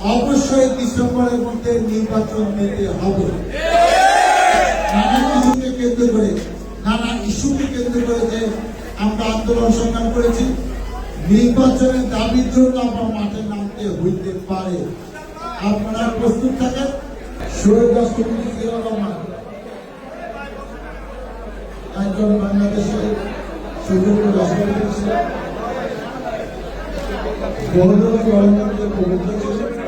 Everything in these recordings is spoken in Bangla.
অবশ্যই ডিসেম্বরের মধ্যে নির্বাচন নিতে হবে। নানা কেন্দ্র করে, নানা ইস্যুকে কেন্দ্র করে যে আমরা আন্দোলন সংগ্রাম করেছি, নির্বাচনের দাবির জন্য আমরা মাঠে নামতে হইতে পারে। আপনারা প্রস্তুত থাকেন? শহীদ রাষ্ট্রপতি রহমান একজন বাংলাদেশের সুযোগ্য রাষ্ট্রপতি ছিলেন। ছিলেন।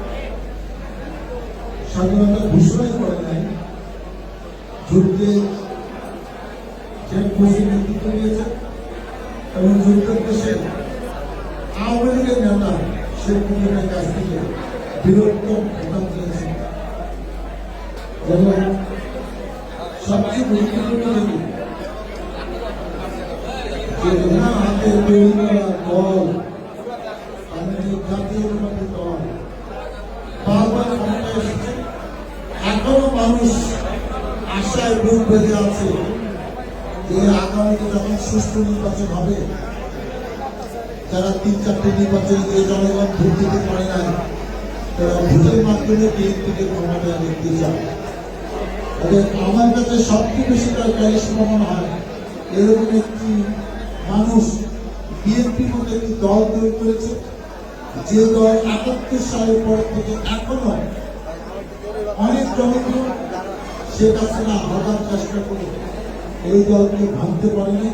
স্বাধীনতা ঘোষণাই করে নাই। যুদ্ধে যে খুশি নেতৃত্ব দিয়েছে এবং যুদ্ধের দেশে আওয়ামী লীগের নেতা শেখ মুজিবের কাছ থেকে বীরত্ব ভোটার দিয়েছে এবং সবচেয়ে গুরুত্বপূর্ণ জিনিস যে হাতে করা দল আমাদের জাতীয়তাবাদী দল বারবার ক্ষমতায় এসেছে এখনও মানুষ আশায় বুক বেঁধে আছে যে আগামীতে যখন সুষ্ঠু নির্বাচন হবে, যারা তিন চারটে নির্বাচনে গিয়ে জনগণ ভোট দিতে পারে না তারা ভোটের মাধ্যমে বিএনপিকে ক্ষমতায় দেখতে চায় আমার কাছে সবচেয়ে বেশি ক্যারিস মনে হয়, এরকম একটি মানুষ বিএনপির মতো একটি দল তৈরি করেছে, যে দল একাত্তর সালের পর থেকে এখনও অনেক জনপ্রিয় শেখ হাসিনা হাজার চেষ্টা করে এই দলকে ভাঙতে পারেনি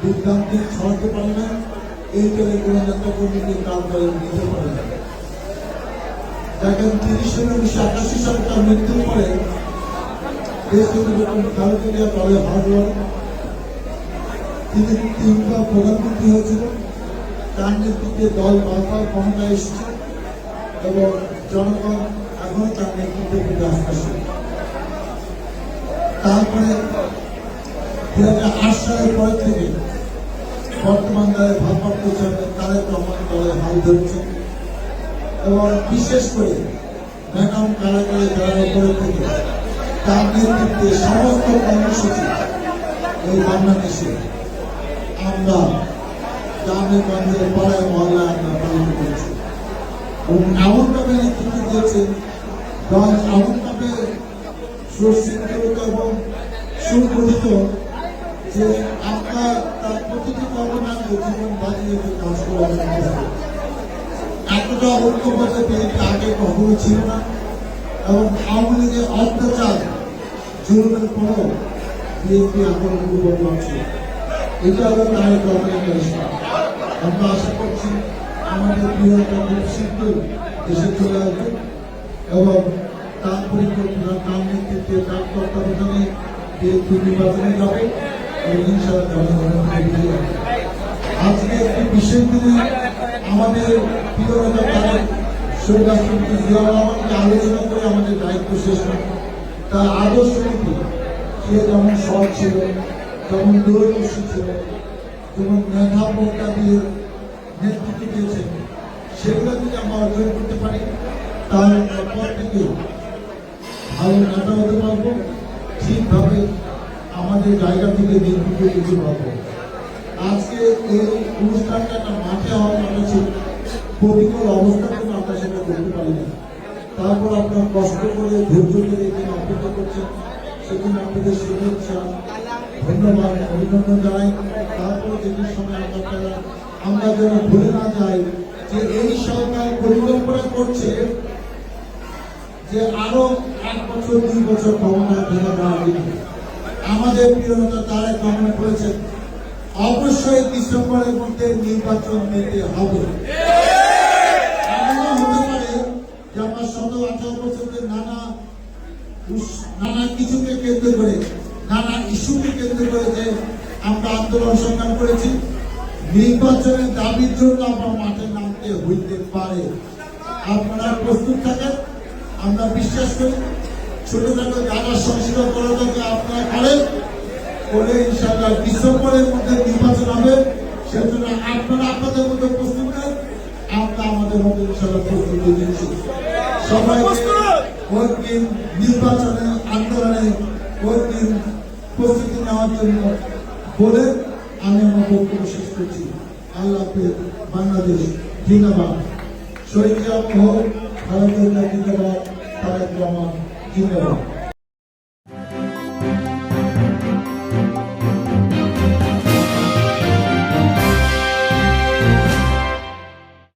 বিভ্রান্তি ছড়াতে পারে না এই দলের কোনো নেতা কর্মীকে তার দলে নিতে পারে না দেখেন তিরিশে উনিশশো একাশি সালে তার মৃত্যুর পরে দেশে যখন খালেদা জিয়া দলে হারলেন তিনি তিনবার প্রধানমন্ত্রী হয়েছিল। তার নেতৃত্বে দল বারবার ক্ষমতায় এসেছে এবং জনগণ এখনও তার নেতৃত্বে ফিরে আসতেছে তারপরে দু হাজার আট সালের পর থেকে বর্তমান দলে ভারপ্রাপ্ত চেয়ারম্যান তারেক রহমান দলে হাল ধরছে এবং বিশেষ করে বেগম কারাগারে যাওয়ার উপরে থেকে তার নেতৃত্বে সমস্ত কর্মসূচি এই বাংলাদেশে আমরা গ্রামে গঞ্জে পাড়ায় মহল্লায় আমরা পালন করছি। এবং এমনভাবে নেতৃত্ব দিয়েছে গঞ্জ এমনভাবে সুশৃঙ্খলিত এবং সুগঠিত যে আমরা তার প্রতিটি কর্মকাণ্ডে জীবন বাজিয়ে রেখে কাজ করে। এতটা ঐক্যবদ্ধ বিএনপি আগে কখনো ছিল না। এবং আওয়ামী লীগের অত্যাচার, জুলুমের পরও বিএনপি এখন দুর্বল আছে এটা হলো রহমানের পরিষ্কার আমরা আশা করছি আমাদের প্রিয় খুব শীঘ্রই দেশে চলে আসবে এবং তার পরিকল্পনা তার নেতৃত্বে তার তত্ত্বাবধানে বিএনপি নির্বাচনে যাবে। আজকে একটি বিশেষ দিনে আমাদের প্রিয় নেতা আলোচনা করে আমাদের দায়িত্ব শেষ না তার আদর্শ নীতি সে যেমন সৎ ছিল যেমন দূরদর্শী ছিল যেমন মেধা প্রজ্ঞা দিয়ে নেতৃত্ব দিয়েছেন সেগুলো যদি আমরা অর্জন করতে পারি আমরা পর থেকে নেতা হতে পারব, ঠিকভাবে আমাদের জায়গা থেকে নেতৃত্ব দিতে পারব আজকে এই অনুষ্ঠানটা একটা মাঠে হওয়ার ছিল। প্রতিকূল অবস্থা কিন্তু আমরা সেটা করতে পারি না তারপর আপনার কষ্ট করে ধৈর্য ধরে এখানে অপেক্ষা করছেন সেখানে আপনাদের শুভেচ্ছা, ধন্যবাদ, অভিনন্দন জানাই। তারপর যেটি সময় আপনারা আমরা যেন ভুলে না যাই যে এই সরকার পরিকল্পনা করছে যে আরও এক বছর ক্ষমতায় থেকে দেওয়ার আমাদের প্রিয় নেতা তারেক রহমান অবশ্যই ডিসেম্বরের মধ্যে নির্বাচন নিতে হবে। আমরা আন্দোলন সংগ্রাম করেছি, নির্বাচনের দাবির জন্য আমরা মাঠে নামতে হইতে পারে। আপনারা প্রস্তুত থাকেন, আমরা বিশ্বাস করি। ছোটখাটো জায়গা সংস্কার করাটাকে আপনারা করেন করে ইনশাআল্লাহ ডিসেম্বরের মধ্যে নির্বাচন হবে। সেজন্য আপনারা আপনাদের মধ্যে প্রস্তুত নেন আমরা আমাদের মধ্যে ইনশাআল্লাহ প্রস্তুতি দিচ্ছি সবাই দিন নির্বাচনে, আন্দোলনে দিন প্রস্তুতি নেওয়ার জন্য বলে আমি আমার বক্তব্য শেষ করছি। আল্লাহ বাংলাদেশ জিন্দাবাদ। শহীদ হোক ভারতের জিন্দাবাদ তারেক রহমান। জিন্দাবাদ